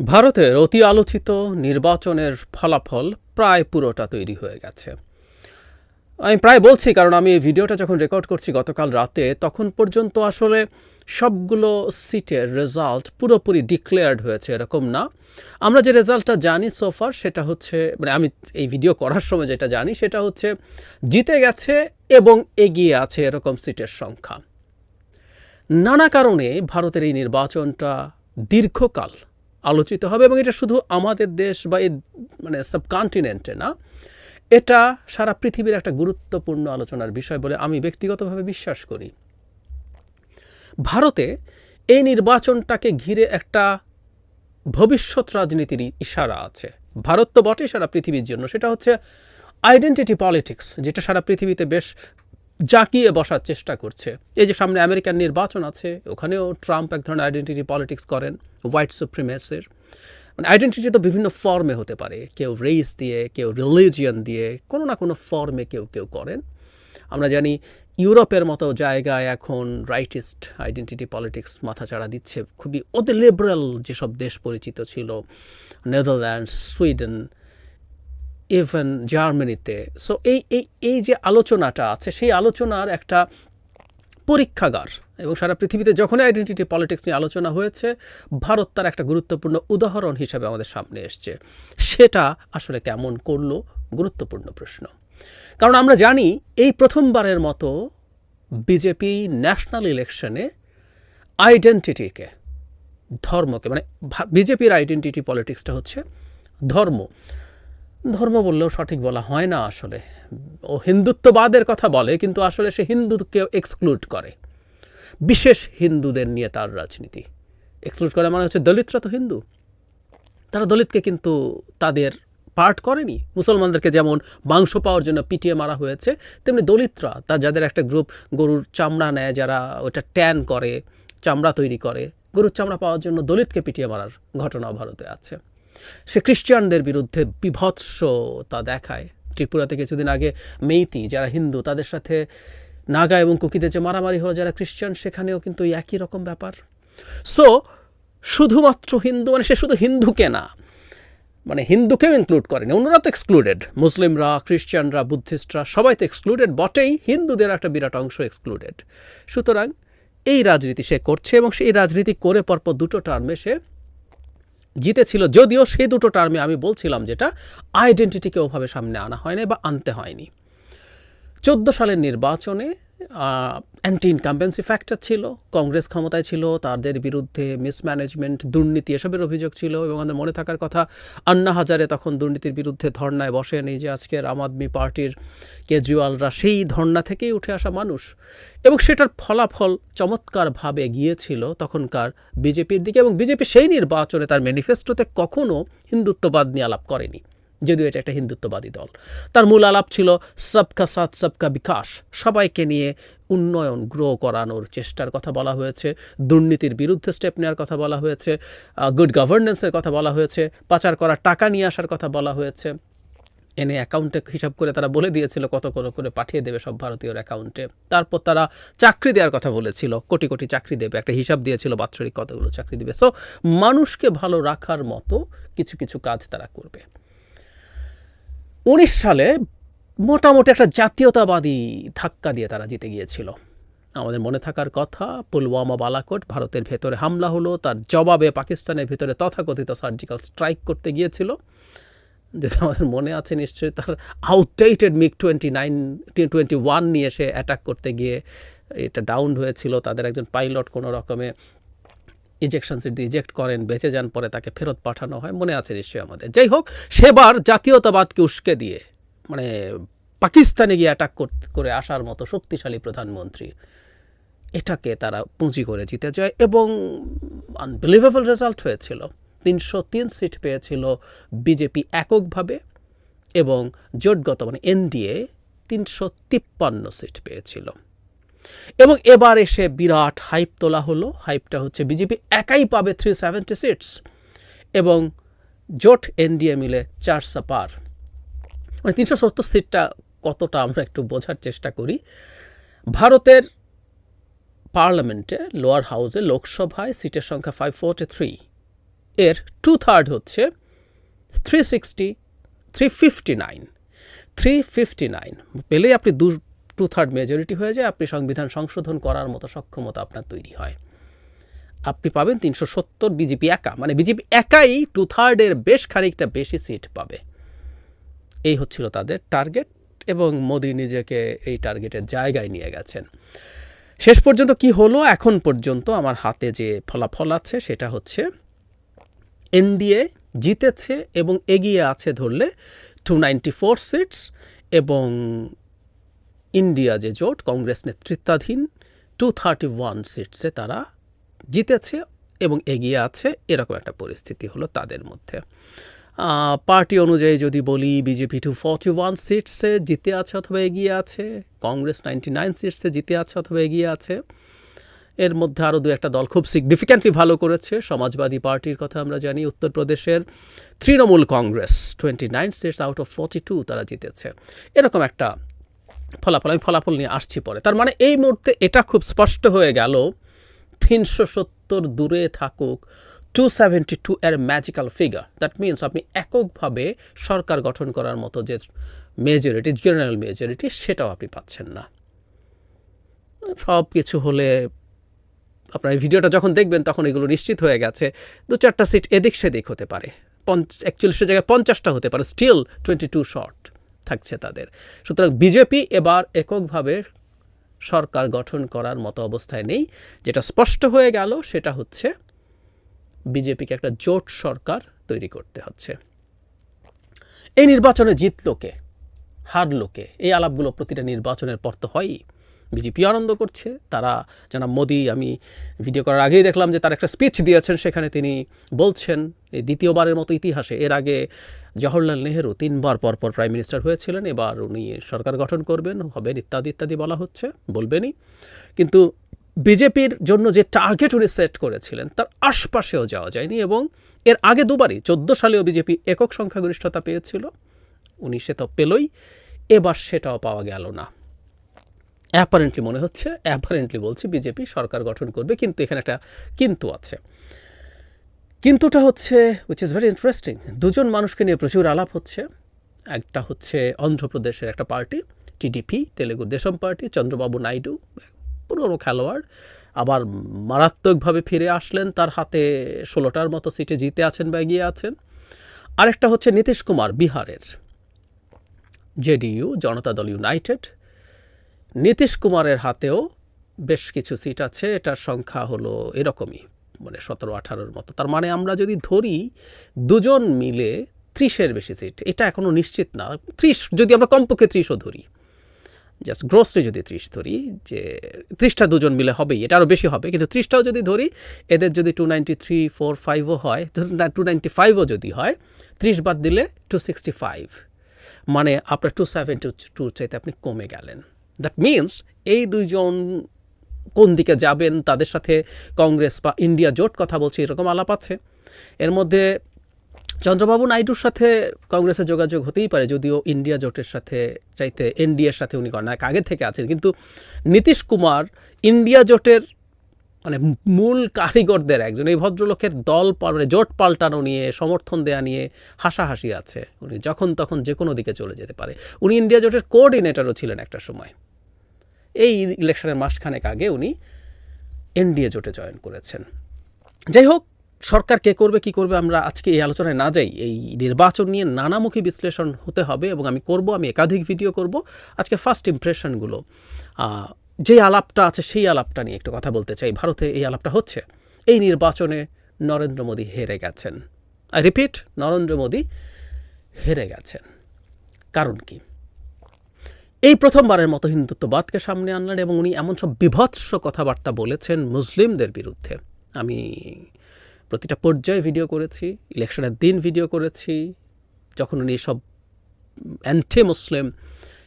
ভারতের অতি আলোচিত নির্বাচনের ফলাফল প্রায় পুরোটা তৈরি হয়ে গেছে। আমি প্রায় বলছি, কারণ আমি এই ভিডিওটা যখন রেকর্ড করছি গতকাল রাতে, তখন পর্যন্ত আসলে সবগুলো সিটের রেজাল্ট পুরোপুরি ডিক্লেয়ার্ড হয়েছে, এরকম না। আমরা যে রেজাল্টটা জানি সোফার সেটা হচ্ছে মানে আমি এই ভিডিও করার সময় যেটা জানি, সেটা হচ্ছে জিতে গেছে এবং এগিয়ে আছে এরকম সিটের সংখ্যা। নানা কারণে ভারতের এই নির্বাচনটা দীর্ঘকাল আলোচিত হবে এবং এটা শুধু আমাদের দেশ বা এই মানে সাবকন্টিনেন্টে না, এটা সারা পৃথিবীর একটা গুরুত্বপূর্ণ আলোচনার বিষয় বলে আমি ব্যক্তিগতভাবে বিশ্বাস করি। ভারতে এই নির্বাচনটাকে ঘিরে একটা ভবিষ্যৎ রাজনীতির ইশারা আছে। ভারত তো বটে সারা পৃথিবীর জন্য, সেটা হচ্ছে আইডেন্টিটি পলিটিক্স যেটা সারা পৃথিবীতে বেশ জাঁকিয়ে বসার চেষ্টা করছে। এই যে সামনে আমেরিকান নির্বাচন আছে, ওখানেও ট্রাম্প এক ধরনের আইডেন্টিটি পলিটিক্স করেন হোয়াইট সুপ্রিমেসের মানে আইডেন্টিটি তো বিভিন্ন ফর্মে হতে পারে, কেউ রেস দিয়ে, কেউ রিলিজিয়ান দিয়ে, কোনো না কোনো ফর্মে কেউ কেউ করেন। আমরা জানি ইউরোপের মতো জায়গায় এখন রাইটিস্ট আইডেন্টিটি পলিটিক্স মাথাচাড়া দিচ্ছে। খুবই অতি লিবারেল যেসব দেশ পরিচিত ছিল নেদারল্যান্ডস সুইডেন ইভেন জার্মানিতে সো এই এই এই যে আলোচনাটা আছে, সেই আলোচনার একটা পরীক্ষাগার এবং সারা পৃথিবীতে যখনই আইডেন্টিটি পলিটিক্স নিয়ে আলোচনা হয়েছে, ভারত তার একটা গুরুত্বপূর্ণ উদাহরণ হিসাবে আমাদের সামনে এসছে। সেটা আসলে কেমন করল? গুরুত্বপূর্ণ প্রশ্ন। কারণ আমরা জানি, এই প্রথমবারের মতো বিজেপি ন্যাশনাল ইলেকশনে আইডেন্টিটিকে ধর্মকে মানে বিজেপির আইডেন্টিটি পলিটিক্সটা হচ্ছে ধর্ম। ধর্ম বললেও সঠিক বলা হয় না আসলে। ও হিন্দুত্ববাদের কথা বলে, কিন্তু আসলে সে হিন্দুকেও এক্সক্লুড করে। বিশেষ হিন্দুদের নিয়ে তার রাজনীতি। এক্সক্লুড করে মানে হচ্ছে দলিতরা তো হিন্দু। তারা দলিতকে কিন্তু তাদের পার্ট করেনি। মুসলমানদেরকে যেমন মাংস পাওয়ার জন্য পিটিয়ে মারা হয়েছে, তেমনি দলিতরা তার যাদের একটা গ্রুপ গরুর চামড়া নেয় যারা ওটা ট্যান করে, চামড়া তৈরি করে, গরুর চামড়া পাওয়ার জন্য দলিতকে পিটিয়ে মারার ঘটনাও ভারতে আছে। সে খ্রিস্টানদের বিরুদ্ধে বিভৎসতা দেখায়। ত্রিপুরাতে কিছুদিন আগে মেইতি, যারা হিন্দু, তাদের সাথে নাগা এবং কুকিদের যে মারামারি হলো, যারা খ্রিস্টান, সেখানেও কিন্তু একই রকম ব্যাপার। সো শুধুমাত্র হিন্দু মানে সে শুধু হিন্দুকে না মানে হিন্দুকেও ইনক্লুড করেনি, অন্যরা তো এক্সক্লুডেড মুসলিমরা, খ্রিস্টানরা, বুদ্ধিস্টরা, সবাই তো এক্সক্লুডেড বটেই হিন্দুদের একটা বিরাট অংশ এক্সক্লুডেড সুতরাং এই রাজনীতি সে করছে এবং সেই রাজনীতি করে পরপর দুটো টার্মে সে জিতেছিল যদিও সেই দুটো টার্মে আমি বলছিলাম যেটা আইডেন্টিটিকে ওভাবে সামনে আনা হয়নি বা আনতে হয়নি। চোদ্দ সালের নির্বাচনে অ্যান্টি ইনকাম্পেন্সি ফ্যাক্টর ছিল, কংগ্রেস ক্ষমতায় ছিল, তাদের বিরুদ্ধে মিসম্যানেজমেন্ট দুর্নীতি এসবের অভিযোগ ছিল এবং আমাদের মনে থাকার কথা, আন্না হাজারে তখন দুর্নীতির বিরুদ্ধে ধর্নায় বসেন। এই যে আজকের আম আদমি পার্টির কেজরিওয়ালরা, সেই ধর্না থেকেই উঠে আসা মানুষ। এবং সেটার ফলাফল চমৎকারভাবে গিয়েছিল তখনকার বিজেপির দিকে এবং বিজেপি সেই নির্বাচনে তার ম্যানিফেস্টোতে কখনও হিন্দুত্ববাদ নিয়ে আলাপ করেনি। যদিও এটা একটা হিন্দুত্ববাদী দল। তার মূল আলাপ ছিল, সবকা সাথ, সবকা বিকাশ। সবাইকে নিয়ে উন্নয়ন গ্রো করানোর চেষ্টার কথা বলা হয়েছে। দুর্নীতির বিরুদ্ধে স্টেপ নেওয়ার কথা বলা হয়েছে। গুড গভর্নেন্সের কথা বলা হয়েছে। পাচার করা টাকা নিয়ে আসার কথা বলা হয়েছে। এনে অ্যাকাউন্টে হিসাব করে তারা বলে দিয়েছিল, কত করে করে পাঠিয়ে দেবে সব ভারতীয়র অ্যাকাউন্টে তারপর তারা চাকরি দেওয়ার কথা বলেছিল। কোটি কোটি চাকরি দেবে। একটা হিসাব দিয়েছিল, বাৎসরিক কতগুলো চাকরি দেবে? সো মানুষকে ভালো রাখার মতো কিছু কিছু কাজ তারা করবে। উনিশ সালে মোটামুটি একটা জাতীয়তাবাদী ধাক্কা দিয়ে তারা জিতে গিয়েছিল। আমাদের মনে থাকার কথা, পুলওয়ামা বালাকোট ভারতের ভেতরে হামলা হলো, তার জবাবে পাকিস্তানের ভিতরে তথাকথিত সার্জিক্যাল স্ট্রাইক করতে গিয়েছিল। যেটা আমাদের মনে আছে নিশ্চয়ই, তার outdated MiG twenty nine twenty one নিয়ে সে অ্যাটাক করতে গিয়ে এটা ডাউন হয়েছিল। তাদের একজন পাইলট কোনো রকমে ইজেকশন সিট দিয়ে ইজেক্ট করেন, বেঁচে যান, পরে তাকে ফেরত পাঠানো হয়, মনে আছে নিশ্চয়ই আমাদের। যাই হোক, সেবার জাতীয়তাবাদকে উস্কে দিয়ে মানে পাকিস্তানে গিয়ে অ্যাটাক করে আসার মতো শক্তিশালী প্রধানমন্ত্রী, এটাকে তারা পুঁজি করে জিতে যায় এবং আনবিলিভেবল রেজাল্ট হয়েছিল। তিনশো তিন সিট পেয়েছিল বিজেপি এককভাবে এবং জোটগত মানে এনডিএ তিনশো তিপ্পান্ন সিট পেয়েছিল। এবং এবার এসে বিরাট হাইপ তোলা হলো। হাইপটা হচ্ছে বিজেপি একাই পাবে থ্রি সেভেন্টি সিটস এবং জোট এনডিএ মিলে চারশো পার। মানে তিনশো সত্তর সিটটা কতটা আমরা একটু বোঝার চেষ্টা করি। ভারতের পার্লামেন্টে লোয়ার হাউসে লোকসভায় সিটের সংখ্যা ফাইভ ফোর্টি থ্রি এর টু থার্ড হচ্ছে three sixty three fifty nine three fifty nine পেলেই আপনি দু টু থার্ড মেজরিটি হয়ে যায়, আপনি সংবিধান সংশোধন করার মতো সক্ষমতা আপনার তৈরি হয়। আপনি পাবেন তিনশো সত্তর বিজেপি একা মানে বিজেপি একাই টু থার্ডের বেশ খানিকটা বেশি সিট পাবে। এই হচ্ছিল তাদের টার্গেট এবং মোদি নিজেকে এই টার্গেটের জায়গায় নিয়ে গেছেন। শেষ পর্যন্ত কি হলো? এখন পর্যন্ত আমার হাতে যে ফলাফল আছে সেটা হচ্ছে এনডিএ জিতেছে এবং এগিয়ে আছে ধরলে টু নাইনটি ফোর সিটস এবং ইন্ডিয়া যে জোট, কংগ্রেস নেতৃত্বাধীন টু থার্টি ওয়ান সিটসে তারা জিতেছে এবং এগিয়ে আছে। এরকম একটা পরিস্থিতি হলো তাদের মধ্যে। পার্টি অনুযায়ী যদি বলি বিজেপি টু ফর্টি ওয়ান সিটসে জিতে আছে অথবা এগিয়ে আছে, কংগ্রেস নাইনটি নাইন সিটসে জিতে আছে অথবা এগিয়ে আছে। এর মধ্যে আরও দু একটা দল খুব সিগনিফিক্যান্টলি ভালো করেছে। সমাজবাদী পার্টির কথা আমরা জানি, উত্তরপ্রদেশের Trinamool Congress twenty nine seats out of forty two তারা জিতেছে। এরকম একটা ফলাফল, আমি ফলাফল নিয়ে আসছি পরে। তার মানে এই মুহূর্তে এটা খুব স্পষ্ট হয়ে গেল, তিনশো সত্তর দূরে থাকুক টু সেভেন্টি টু এর ম্যাজিক্যাল ফিগার দ্যাট মিনস আপনি এককভাবে সরকার গঠন করার মতো যে মেজরিটি জেনারেল মেজরিটি সেটাও আপনি পাচ্ছেন না। সব কিছু হলে আপনার এই ভিডিওটা যখন দেখবেন, তখন এগুলো নিশ্চিত হয়ে গেছে। দু চারটা সিট এদিক সেদিক হতে পারে। একচল্লিশের জায়গায় পঞ্চাশটা হতে পারে স্টিল টোয়েন্টি টু শর্ট থাকছে তাদের। সুতরাং বিজেপি এবার এককভাবে সরকার গঠন করার মতো অবস্থায় নেই। যেটা স্পষ্ট হয়ে গেল সেটা হচ্ছে বিজেপিকে একটা জোট সরকার তৈরি করতে হচ্ছে। এই নির্বাচনে জিতলোকে হারলোকে এই আলাপগুলো প্রতিটা নির্বাচনের পর তো হয়ই। বিজেপি আনন্দ করছে। তারা জানা মোদি, আমি ভিডিও করার আগেই দেখলাম যে তার একটা স্পিচ দিয়েছেন, সেখানে তিনি বলছেন, এই দ্বিতীয়বারের মতো ইতিহাসে, এর আগে জওহরলাল নেহেরু তিনবার পর পর প্রাইম মিনিস্টার হয়েছিলেন, এবার উনি সরকার গঠন করবেন হবেন ইত্যাদি ইত্যাদি বলা হচ্ছে, বলবেনই। কিন্তু বিজেপির জন্য যে টার্গেট উনি সেট করেছিলেন, তার আশপাশেও যাওয়া যায়নি এবং এর আগে দুবারই, চোদ্দ সালেও বিজেপি একক সংখ্যাগরিষ্ঠতা পেয়েছিল উনি সে তো পেলই, এবার সেটাও পাওয়া গেল না। অ্যাপারেন্টলি মনে হচ্ছে অ্যাপারেন্টলি বলছি বিজেপি সরকার গঠন করবে, কিন্তু এখানে একটা কিন্তু আছে। কিন্তুটা হচ্ছে উইচ ইজ ভেরি ইন্টারেস্টিং দুজন মানুষকে নিয়ে প্রচুর আলাপ হচ্ছে। একটা হচ্ছে অন্ধ্রপ্রদেশের একটা party TDP Telugu Desam party, Chandrababu Naidu, পুরনো খেলোয়াড়, আবার মারাত্মকভাবে ফিরে আসলেন, তার হাতে ষোলোটার মতো সিটে জিতে আছেন বা এগিয়ে আছেন। আরেকটা হচ্ছে নীতিশ কুমার, বিহারের। জেডিইউ, জনতা দল ইউনাইটেড নীতিশ কুমারের হাতেও বেশ কিছু সিট আছে, এটার সংখ্যা হলো এরকমই মানে সতেরো, আঠারোর মতো। তার মানে আমরা যদি ধরি দুজন মিলে ত্রিশের বেশি সিট, এটা এখনও নিশ্চিত না। ত্রিশ, যদি আমরা কমপক্ষে ত্রিশও ধরি জাস্ট গ্রোসলি যদি ত্রিশ ধরি, যে ত্রিশটা দুজন মিলে হবেই, এটা আরও বেশি হবে, কিন্তু ত্রিশটাও যদি ধরি, এদের যদি টু নাইনটি থ্রি ফোর ফাইভও হয় টু নাইনটি ফাইভও যদি হয়, ত্রিশ বাদ দিলে টু সিক্সটি ফাইভ মানে আপনার টু সেভেন্টি টু চাইতে আপনি কমে গেলেন। দ্যাট মিন্স এই দুইজন কোন দিকে যাবেন, তাদের সাথে কংগ্রেস বা ইন্ডিয়া জোট কথা বলছে, এরকম আলাপ আছে। এর মধ্যে চন্দ্রবাবু নাইডুর সাথে কংগ্রেসের যোগাযোগ হতেই পারে, যদিও ইন্ডিয়া জোটের সাথে চাইতে এনডিএর সাথে উনি অনেক আগে থেকে আছেন। কিন্তু নীতিশ কুমার ইন্ডিয়া জোটের মানে মূল কারিগরদের একজন। এই ভদ্রলোকের দল মানে জোট পাল্টানো নিয়ে, সমর্থন দেয়া নিয়ে হাসাহাসি আছে। উনি যখন তখন যে কোনো দিকে চলে যেতে পারে। উনি ইন্ডিয়া জোটের কোঅর্ডিনেটরও ছিলেন একটা সময়। এই ইলেকশনের মাসখানেক আগে উনি এনডিএ জোটে জয়েন করেছেন। যাই হোক, সরকার কে করবে, কি করবে আমরা আজকে এই আলোচনায় না যাই। এই নির্বাচন নিয়ে নানামুখী বিশ্লেষণ হতে হবে এবং আমি করব, আমি একাধিক ভিডিও করব। আজকে ফার্স্ট ইমপ্রেশনগুলো যে আলাপটা আছে, সেই আলাপটা নিয়ে একটু কথা বলতে চাই। ভারতে এই আলাপটা হচ্ছে, এই নির্বাচনে নরেন্দ্র মোদী হেরে গেছেন। আই রিপিট নরেন্দ্র মোদী হেরে গেছেন। কারণ কি? এই প্রথমবারের মতো হিন্দুত্ববাদকে সামনে আনলেন এবং উনি এমন সব বিভৎস কথাবার্তা বলেছেন মুসলিমদের বিরুদ্ধে। আমি প্রতিটা পর্যায়ে ভিডিও করেছি, ইলেকশনের দিন ভিডিও করেছি, যখন উনি সব anti Muslim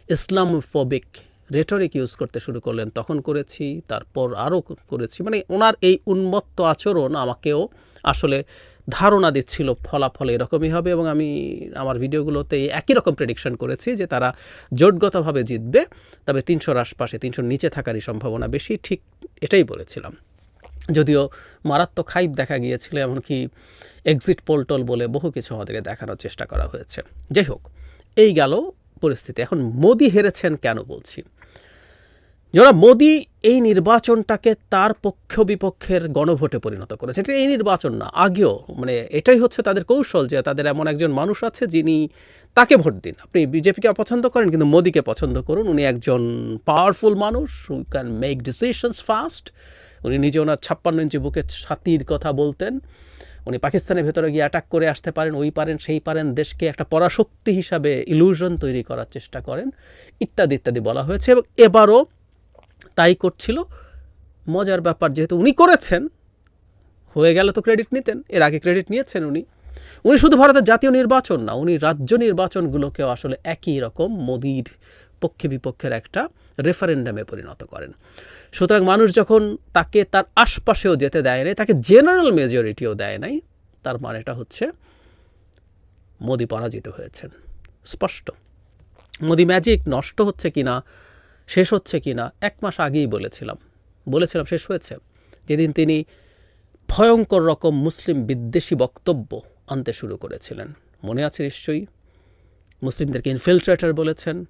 Islamophobic rhetoric use করতে শুরু করলেন, তখন করেছি, তারপর আরও করেছি। মানে ওনার এই উন্মত্ত আচরণ আমাকেও আসলে ধারণা দিচ্ছিল, ফলাফল এরকমই হবে এবং আমি আমার ভিডিওগুলোতে একই রকম প্রেডিকশন করেছি যে তারা জোটগতভাবে জিতবে, তবে তিনশোর আশপাশে, তিনশোর নিচে থাকারই সম্ভাবনা বেশি, ঠিক এটাই বলেছিলাম। যদিও মারাত্মক হাইপ দেখা গিয়েছিল, এমনকি এক্সিট পোলটল বলে বহু কিছু আমাদেরকে দেখানোর চেষ্টা করা হয়েছে। যাই হোক, এই গেল পরিস্থিতি। এখন মোদি হেরেছেন কেন বলছি? যারা মোদি এই নির্বাচনটাকে তার পক্ষ বিপক্ষের গণভোটে পরিণত করেছে এটা এই নির্বাচন না, আগেও মানে এটাই হচ্ছে তাদের কৌশল যে তাদের এমন একজন মানুষ আছে যিনি তাকে ভোট দিন। আপনি বিজেপিকে অপছন্দ করেন, কিন্তু মোদিকে পছন্দ করুন। উনি একজন পাওয়ারফুল মানুষ who can make decisions fast উনি নিজে ওনার ছাপ্পান্ন ইঞ্চি বুকে ছাতির কথা বলতেন। উনি পাকিস্তানের ভেতরে গিয়ে অ্যাটাক করে আসতে পারেন, ওই পারেন, সেই পারেন, দেশকে একটা পরাশক্তি হিসাবে ইলুশন তৈরি করার চেষ্টা করেন, ইত্যাদি ইত্যাদি বলা হয়েছে। এবং এবারও তাই করছিল। মজার ব্যাপার, যেহেতু উনি করেছেন, হয়ে গেলে তো ক্রেডিট নিতেন। এর আগে ক্রেডিট নিয়েছেন উনি। উনি শুধু ভারতের জাতীয় নির্বাচন না, উনি রাজ্য নির্বাচনগুলোকেও আসলে একই রকম মোদির পক্ষে বিপক্ষের একটা রেফারেন্ডামে পরিণত করেন। সুতরাং মানুষ যখন তাকে তার আশপাশেও যেতে দেয় নাই, তাকে জেনারেল মেজরিটিও দেয় নাই, তার মানেটা হচ্ছে মোদি পরাজিত হয়েছেন। স্পষ্ট। মোদি ম্যাজিক নষ্ট হচ্ছে কি না শেষ হচ্ছে কি না, এক মাস আগেই বলেছিলাম। বলেছিলাম শেষ হয়েছে। যেদিন তিনি ভয়ঙ্কর রকম মুসলিম বিদ্বেষী বক্তব্য আনতে শুরু করেছিলেন। মনে আছে নিশ্চয়ই? মুসলিমদেরকে ইনফিল্ট্রেটার বলেছেন,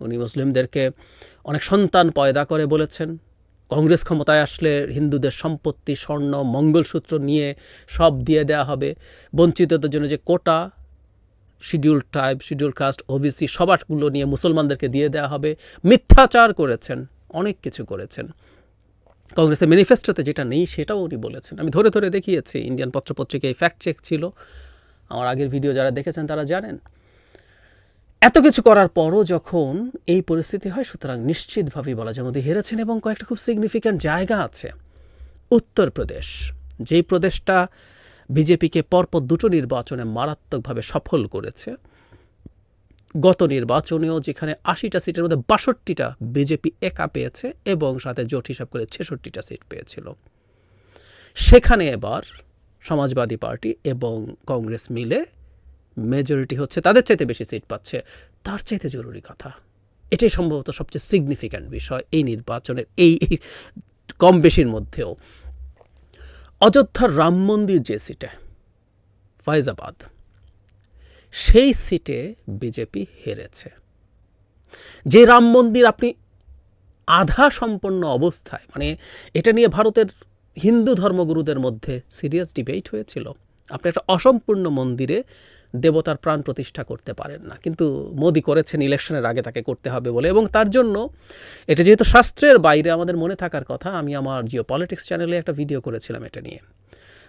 উনি মুসলিমদেরকে অনেক সন্তান পয়দা করে বলেছেন। কংগ্রেস ক্ষমতায় আসলে হিন্দুদের সম্পত্তি, স্বর্ণ, মঙ্গলসূত্র নিয়ে সব দিয়ে দেওয়া হবে। বঞ্চিতদের জন্য যে quota schedule type schedule caste OBC সবারগুলো নিয়ে মুসলমানদেরকে দিয়ে দেওয়া হবে। মিথ্যাচার করেছেন, অনেক কিছু করেছেন। কংগ্রেসের ম্যানিফেস্টোতে যেটা নেই সেটাও উনি বলেছেন। আমি ধরে ধরে দেখিয়েছি, ইন্ডিয়ান পত্রপত্রিকায় ফ্যাক্ট চেক ছিল। আমার আগের ভিডিও যারা দেখেছেন তারা জানেন। এত কিছু করার পরও যখন এই পরিস্থিতি হয়, সুতরাং নিশ্চিতভাবেই বলা যায় মোদী হেরেছেন এবং কয়েকটা খুব সিগনিফিক্যান্ট জায়গা আছে। উত্তরপ্রদেশ, যেই প্রদেশটা বিজেপিকে পরপর দুটো নির্বাচনে মারাত্মকভাবে সফল করেছে। গত নির্বাচনেও যেখানে আশিটা সিটের মধ্যে বাষট্টিটা বিজেপি একা পেয়েছে এবং সাথে জোট হিসাব করে ছেষট্টিটা সিট পেয়েছিল। সেখানে এবার সমাজবাদী পার্টি এবং কংগ্রেস মিলে মেজরিটি হচ্ছে, তাদের চাইতে বেশি সিট পাচ্ছে। তার চাইতে জরুরি কথা, এটাই সম্ভবত সবচেয়ে সিগনিফিক্যান্ট বিষয় এই নির্বাচনের এই কম বেশির মধ্যেও। অযোধ্যার রাম মন্দির যে সিটে, ফয়জাবাদ, সেই সিটে বিজেপি হেরেছে। যে রাম মন্দির আপনি আধা সম্পন্ন অবস্থায় মানে এটা নিয়ে ভারতের হিন্দু ধর্মগুরুদের মধ্যে সিরিয়াস ডিবেট হয়েছিল আপনি একটা অসম্পূর্ণ মন্দিরে দেবতার প্রাণ প্রতিষ্ঠা করতে পারেন না। কিন্তু মোদি করেছেন ইলেকশনের আগে তাকে করতে হবে বলে এবং তার জন্য এটা যেহেতু শাস্ত্রের বাইরে আমাদের মনে থাকার কথা, আমি আমার জিও পলিটিক্স চ্যানেলে একটা ভিডিও করেছিলাম এটা নিয়ে।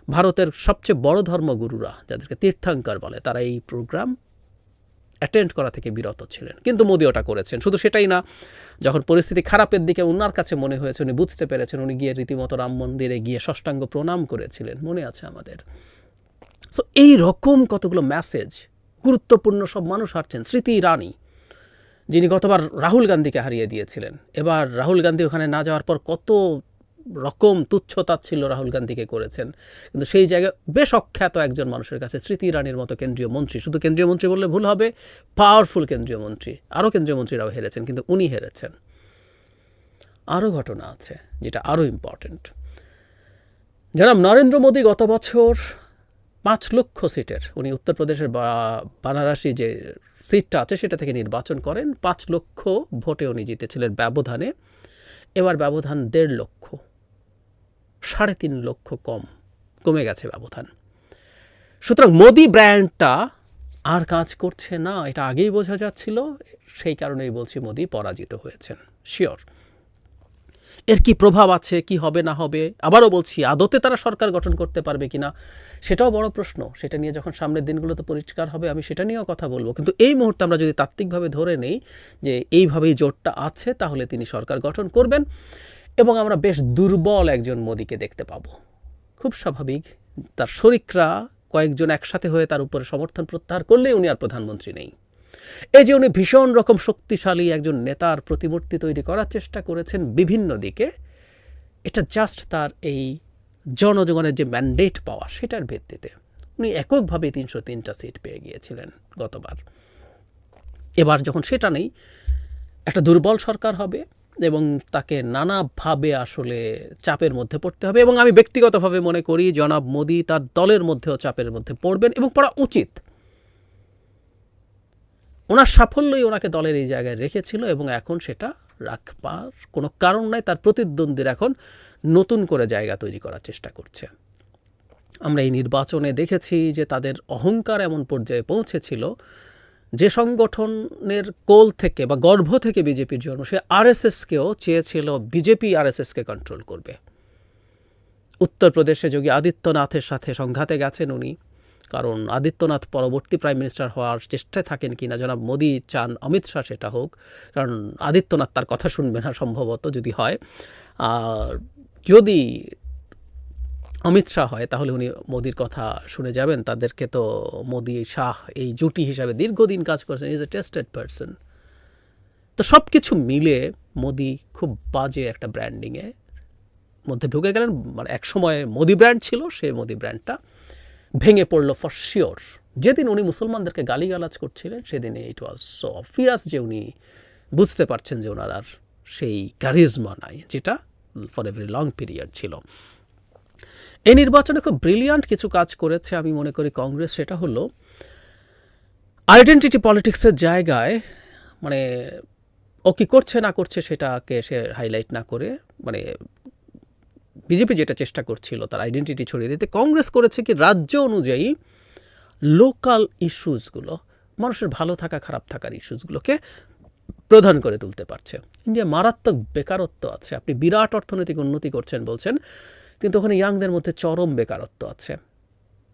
ভারতের সবচেয়ে বড় ধর্মগুরুরা, যাদেরকে তীর্থাঙ্কর বলে, তারা এই প্রোগ্রাম অ্যাটেন্ড করা থেকে বিরত ছিলেন। কিন্তু মোদি ওটা করেছেন। শুধু সেটাই না, যখন পরিস্থিতি খারাপের দিকে উনার কাছে মনে হয়েছে, উনি বুঝতে পেরেছেন, উনি গিয়ে রীতিমতো রাম মন্দিরে গিয়ে ষষ্ঠাঙ্গ প্রণাম করেছিলেন, মনে আছে আমাদের। সো এই রকম কতগুলো মেসেজ গুরুত্বপূর্ণ সব মানুষ হারছেন স্মৃতি ইরানি, যিনি গতবার রাহুল গান্ধীকে হারিয়ে দিয়েছিলেন। এবার রাহুল গান্ধী ওখানে না যাওয়ার পর কত রকম তুচ্ছতা ছিল রাহুল গান্ধীকে করেছেন। কিন্তু সেই জায়গায় বেশ অখ্যাত একজন মানুষের কাছে স্মৃতি ইরানির মতো কেন্দ্রীয় মন্ত্রী। শুধু কেন্দ্রীয় মন্ত্রী বললে ভুল হবে পাওয়ারফুল কেন্দ্রীয় মন্ত্রী। আরও কেন্দ্রীয় মন্ত্রীরাও হেরেছেন, কিন্তু উনি হেরেছেন। আরও ঘটনা আছে যেটা আরও ইম্পর্ট্যান্ট জনাব নরেন্দ্র মোদী গত বছর পাঁচ লক্ষ সিটের, উনি উত্তরপ্রদেশের বা- বারাণসী যে সিটটা আছে সেটা থেকে নির্বাচন করেন। পাঁচ লক্ষ ভোটে উনি জিতেছিলেন ব্যবধানে। এবার ব্যবধান দেড় লক্ষ, সাড়ে তিন লক্ষ কম, কমে গেছে ব্যবধান। সুতরাং মোদি ব্র্যান্ডটা আর কাজ করছে না, এটা আগেই বোঝা যাচ্ছিল, সেই কারণেই বলছি মোদি পরাজিত হয়েছেন, শিওর। এর কি প্রভাব আছে, কি হবে, না হবে? আবারও বলছি, আদতে তারা সরকার গঠন করতে পারবে কিনা, সেটাও বড় প্রশ্ন। সেটা নিয়ে যখন সামনের দিনগুলোতে পরিষ্কার হবে, আমি সেটা নিয়েও কথা বলব। কিন্তু এই মুহূর্তে আমরা যদি তাত্ত্বিকভাবে ধরে নেই যে এইভাবেই জোটটা আছে, তাহলে তিনি সরকার গঠন করবেন এবং আমরা বেশ দুর্বল একজন মোদিকে দেখতে পাবো। খুব স্বাভাবিক, তার শরিকরা কয়েকজন একসাথে হয়ে তার উপরে সমর্থন প্রত্যাহার করলেই উনি আর প্রধানমন্ত্রী নেই। এই যে উনি ভীষণ রকম শক্তিশালী একজন নেতার প্রতিমূর্তি তৈরি করার চেষ্টা করেছেন বিভিন্ন দিকে, এটা জাস্ট তার এই জনজীবনের যে ম্যান্ডেট পাওয়া সেটার ভিত্তিতে। উনি এককভাবে তিনশো তিনটা সিট পেয়ে গিয়েছিলেন গতবার। এবার যখন সেটা নেই, একটা দুর্বল সরকার হবে এবং তাকে নানাভাবে আসলে চাপের মধ্যে পড়তে হবে এবং আমি ব্যক্তিগতভাবে মনে করি জনাব মোদি তার দলের মধ্যেও চাপের মধ্যে পড়বেন এবং পড়া উচিত। ওনার সাফল্যই ওনাকে দলের এই জায়গায় রেখেছিল এবং এখন সেটা রাখবার কোনো কারণ নাই, তার প্রতিদ্বন্দ্বীর এখন নতুন করে জায়গা তৈরি করার চেষ্টা করছে। আমরা এই নির্বাচনে দেখেছি যে তাদের অহংকার এমন পর্যায়ে পৌঁছেছিল যে সংগঠনের কোল থেকে বা গর্ভ থেকে বিজেপির জন্য সে আরএসএসকেও চেয়েছিল বিজেপি আরএসএসকে কন্ট্রোল করবে। উত্তরপ্রদেশে যোগী আদিত্যনাথের সাথে সংঘাতে গেছেন উনি। কারণ আদিত্যনাথ পরবর্তী প্রাইম মিনিস্টার হওয়ার চেষ্টায় থাকেন কিনা জনাব মোদি চান অমিত শাহ সেটা হোক, কারণ আদিত্যনাথ তার কথা শুনবে না সম্ভবত যদি হয়। আর যদি অমিত শাহ হয়, তাহলে উনি মোদির কথা শুনে যাবেন। তাদেরকে তো মোদি শাহ এই জুটি হিসাবে দীর্ঘদিন কাজ করেছেন ইজ এ টেস্টেড পারসন তো সব কিছু মিলে মোদি খুব বাজে একটা ব্র্যান্ডিংয়ে মধ্যে ঢুকে গেলেন। মানে এক সময় মোদি ব্র্যান্ড ছিল সেই মোদি ব্র্যান্ডটা ভেঙে পড়ল ফর শিওর যেদিন উনি মুসলমানদেরকে গালিগালাজ করছিলেন, সেদিনে ইট ওয়াজ সো অবভিয়াস যে উনি বুঝতে পারছেন যে ওনার আর সেই ক্যারিজমা নাই, যেটা for a very long period ছিল। এই নির্বাচনে খুব ব্রিলিয়ান্ট কিছু কাজ করেছে, আমি মনে করি কংগ্রেস, সেটা হলো আইডেন্টিটি পলিটিক্সের জায়গায় মানে ও কী করছে না করছে সেটাকে সে হাইলাইট না করে মানে বিজেপি যেটা চেষ্টা করছিল তার আইডেন্টিটি ছড়িয়ে দিতে, কংগ্রেস করেছে কি রাজ্য অনুযায়ী লোকাল ইস্যুসগুলো মানুষের ভালো থাকা, খারাপ থাকার ইস্যুসগুলোকে প্রধান করে তুলতে পারছে। ইন্ডিয়া মারাত্মক বেকারত্ব আছে। আপনি বিরাট অর্থনৈতিক উন্নতি করছেন বলছেন, কিন্তু ওখানে ইয়াংদের মধ্যে চরম বেকারত্ব আছে।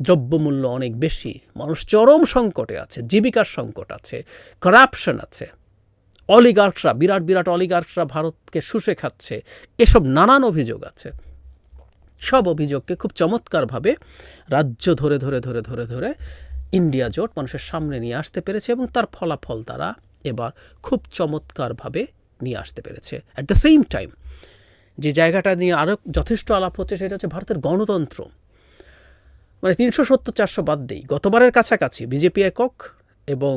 দ্রব্যমূল্য অনেক বেশি, মানুষ চরম সংকটে আছে, জীবিকার সংকট আছে করাপশন আছে। অলিগার্করা বিরাট বিরাট অলিগার্করা ভারতকে শুষে খাচ্ছে। এসব নানান অভিযোগ আছে। সব অভিযোগকে খুব চমৎকারভাবে রাজ্য ধরে ধরে ধরে ধরে ধরে ইন্ডিয়া জোট মানুষের সামনে নিয়ে আসতে পেরেছে এবং তার ফলাফল তারা এবার খুব চমৎকারভাবে নিয়ে আসতে পেরেছে। অ্যাট দ্য সেম টাইম যে জায়গাটা নিয়ে আরও যথেষ্ট আলাপ হচ্ছে সেটা হচ্ছে ভারতের গণতন্ত্র। মানে তিনশো সত্তর, চারশো বাদ দেই, গতবারের কাছাকাছি বিজেপি একক এবং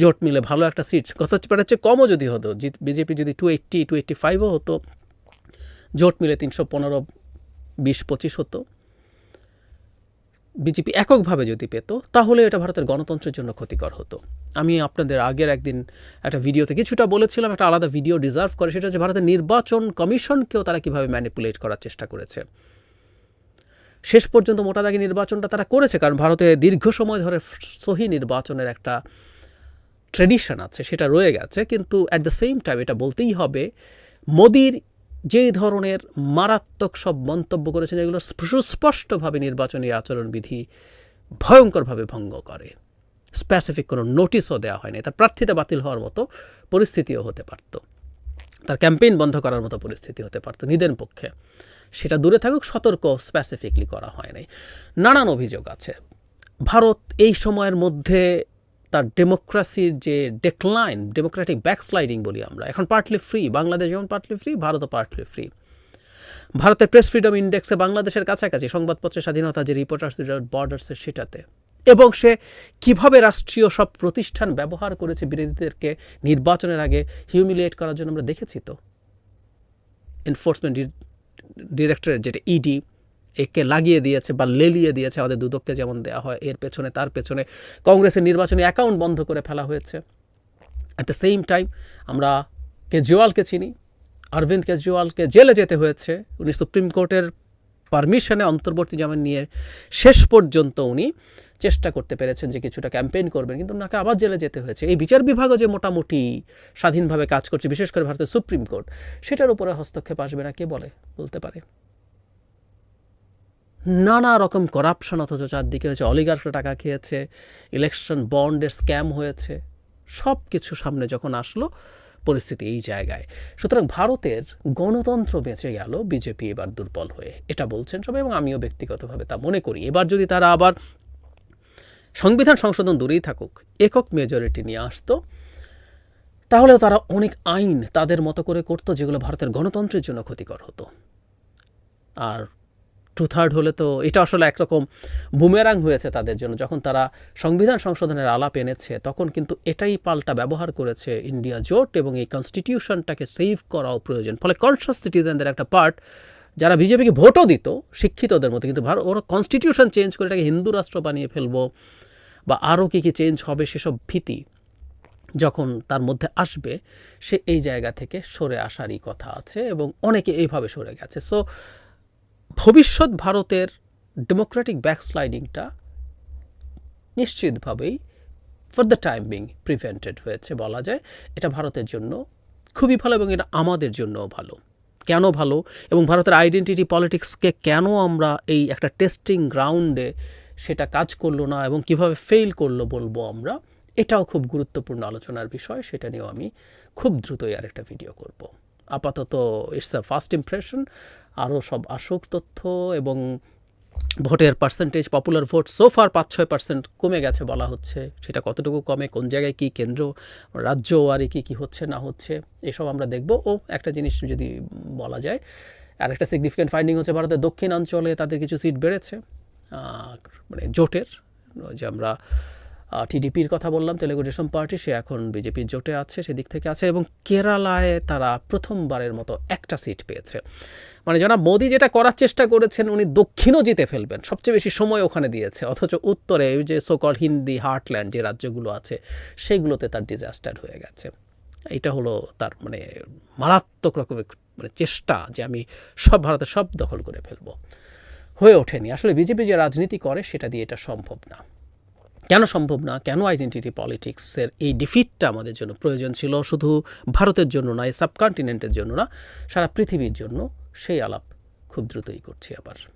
জোট মিলে ভালো একটা সিট গতবার হচ্ছে কমও যদি হতো বিজেপি যদি টু এইট্টি টু এইট্টি ফাইভও হতো, জোট মিলে তিনশো পনেরো বিশ পঁচিশ হতো। বিজেপি এককভাবে যদি পেত, তাহলে এটা ভারতের গণতন্ত্রের জন্য ক্ষতিকর হতো। আমি আপনাদের আগের একদিন একটা ভিডিওতে কিছুটা বলেছিলাম, একটা আলাদা ভিডিও ডিজার্ভ করে, সেটা হচ্ছে ভারতের নির্বাচন কমিশনকেও তারা কীভাবে ম্যানিপুলেট করার চেষ্টা করেছে। শেষ পর্যন্ত মোটা দাগে নির্বাচনটা তারা করেছে, কারণ ভারতে দীর্ঘ সময় ধরে সহি নির্বাচনের একটা ট্রেডিশন আছে, সেটা রয়ে গেছে। কিন্তু অ্যাট দ্য সেম টাইম এটা বলতেই হবে, মোদির যেই ধরনের মারাত্মক সব মন্তব্য করেছেন, এগুলো সুস্পষ্টভাবে নির্বাচনী আচরণবিধি ভয়ঙ্করভাবে ভঙ্গ করে। স্পেসিফিক কোনো নোটিশও দেওয়া হয়নি। তার প্রার্থিতা বাতিল হওয়ার মতো পরিস্থিতিও হতে পারত। তার ক্যাম্পেইন বন্ধ করার মতো পরিস্থিতি হতে পারত নিদেন পক্ষে। সেটা দূরে থাকুক, সতর্ক স্পেসিফিকলি করা হয় নাই নানান অভিযোগ আছে। ভারত এই সময়ের মধ্যে তার ডেমোক্রাসির যে ডেকলাইন ডেমোক্রেটিক ব্যাকস্লাইডিং বলি আমরা, এখন পার্টলি ফ্রি বাংলাদেশ যেমন পার্টলি ফ্রি ভারতও পার্টলি ফ্রি ভারতের প্রেস ফ্রিডম ইন্ডেক্সে বাংলাদেশের কাছাকাছি, সংবাদপত্রের স্বাধীনতা যে রিপোর্টার্স বর্ডার্সের সেটাতে। এবং সে কীভাবে রাষ্ট্রীয় সব প্রতিষ্ঠান ব্যবহার করেছে বিরোধীদেরকে নির্বাচনের আগে হিউমিলিয়েট করার জন্য আমরা দেখেছি তো। এনফোর্সমেন্ট ডিরেক্টরেট যেটা ইডি একে লাগিয়ে দিয়েছে বা লেলিয়ে দিয়েছে আমাদের দুদককে যেমন দেওয়া হয়, এর পেছনে তার পেছনে কংগ্রেসের নির্বাচনী অ্যাকাউন্ট বন্ধ করে ফেলা হয়েছে। অ্যাট দ্য সেম টাইম আমরা কেজরিওয়ালকে চিনি, অরবিন্দ কেজরিওয়ালকে জেলে যেতে হয়েছে। উনি সুপ্রিম কোর্টের পারমিশনে অন্তর্বর্তী জামিন নিয়ে শেষ পর্যন্ত উনি চেষ্টা করতে পেরেছেন যে কিছুটা ক্যাম্পেইন করবেন, কিন্তু ওনাকে আবার জেলে যেতে হয়েছে। এই বিচার বিভাগও যে মোটামুটি স্বাধীনভাবে কাজ করছে, বিশেষ করে ভারতের সুপ্রিম কোর্ট, সেটার উপরে হস্তক্ষেপ আসবে না, কে বলে? বলতে পারে। নানা রকম করাপশন অথচ চারদিকে হয়েছে অলিগার্করা টাকা খেয়েছে ইলেকশন বন্ডের স্ক্যাম হয়েছে সব কিছু সামনে যখন আসলো, পরিস্থিতি এই জায়গায়। সুতরাং ভারতের গণতন্ত্র বেঁচে গেল, বিজেপি এবার দুর্বল হয়ে, এটা বলছেন সবাই এবং আমিও ব্যক্তিগতভাবে তা মনে করি। এবার যদি তারা আবার সংবিধান সংশোধন দূরেই থাকুক, একক মেজরিটি নিয়ে আসতো, তাহলেও তারা অনেক আইন তাদের মতো করে করতো যেগুলো ভারতের গণতন্ত্রের জন্য ক্ষতিকর হতো। আর টু থার্ড হলে তো এটা আসলে একরকম বুমেরাং হয়েছে তাদের জন্য। যখন তারা সংবিধান সংশোধনের আলাপ এনেছে, তখন কিন্তু এটাই পাল্টা ব্যবহার করেছে ইন্ডিয়া জোট এবং এই কনস্টিটিউশনটাকে সেভ করাও প্রয়োজন। ফলে কনসাস সিটিজেনদের একটা পার্ট যারা বিজেপিকে ভোটও দিত, শিক্ষিতদের মধ্যে কিন্তু ভারত ওরা কনস্টিটিউশন চেঞ্জ করে এটাকে হিন্দু রাষ্ট্র বানিয়ে ফেলব বা আরও কী কী চেঞ্জ হবে সেসব ভীতি যখন তার মধ্যে আসবে, সে এই জায়গা থেকে সরে আসারই কথা আছে এবং অনেকে এইভাবে সরে গেছে। সো ভবিষ্যৎ ভারতের ডেমোক্রেটিক ব্যাকস্লাইডিংটা নিশ্চিতভাবেই for the time being prevented হয়েছে বলা যায়। এটা ভারতের জন্য খুবই ভালো এবং এটা আমাদের জন্যও ভালো। কেন ভালো? এবং ভারতের আইডেন্টিটি পলিটিক্সকে কেন আমরা এই একটা টেস্টিং গ্রাউন্ডে সেটা কাজ করল না এবং কীভাবে ফেল করল বলব আমরা, এটাও খুব গুরুত্বপূর্ণ আলোচনার বিষয়, সেটা নিয়েও আমি খুব দ্রুতই আরেকটা ভিডিও করব। আপাতত ইটস আ ফার্স্ট ইমপ্রেশন আরও সব আসুক তথ্য এবং ভোটের পার্সেন্টেজ পপুলার ভোট সোফার পাঁচ ছয় পার্সেন্ট কমে গেছে বলা হচ্ছে। সেটা কতটুকু কমে, কোন জায়গায় কি কেন্দ্র রাজ্য আরে কি কি হচ্ছে, না হচ্ছে, এসব আমরা দেখব। ও একটা জিনিস যদি বলা যায়, আর একটা সিগনিফিক্যান্ট ফাইন্ডিং হচ্ছে ভারতের দক্ষিণাঞ্চলে তাদের কিছু সিট বেড়েছে। মানে জোটের, যে আমরা টিডিপির কথা বললাম, তেলেগু দেশম পার্টি, সে এখন বিজেপির জোটে আছে, সেদিক থেকে আছে এবং কেরালায় তারা প্রথমবারের মতো একটা সিট পেয়েছে। মানে যারা মোদি যেটা করার চেষ্টা করেছেন, উনি দক্ষিণও জিতে ফেলবেন। সবচেয়ে বেশি সময় ওখানে দিয়েছে, অথচ উত্তরে যে সোকল হিন্দি হার্টল্যান্ড যে রাজ্যগুলো আছে, সেগুলোতে তার ডিজাস্টার হয়ে গেছে। এটা হলো তার মানে মারাত্মক রকমের মানে চেষ্টা যে আমি সব ভারতের সব দখল করে ফেলব। হয়ে ওঠেনি। আসলে বিজেপি যে রাজনীতি করে, সেটা দিয়ে এটা সম্ভব না। কেন সম্ভব না? কেন আইডেন্টিটি পলিটিক্সের এই ডিফিটটা আমাদের জন্য প্রয়োজন ছিল? শুধু ভারতের জন্য না এই সাবকন্টিনেন্টের জন্য না, সারা পৃথিবীর জন্য সেই আলাপ খুব দ্রুতই করছি আবার।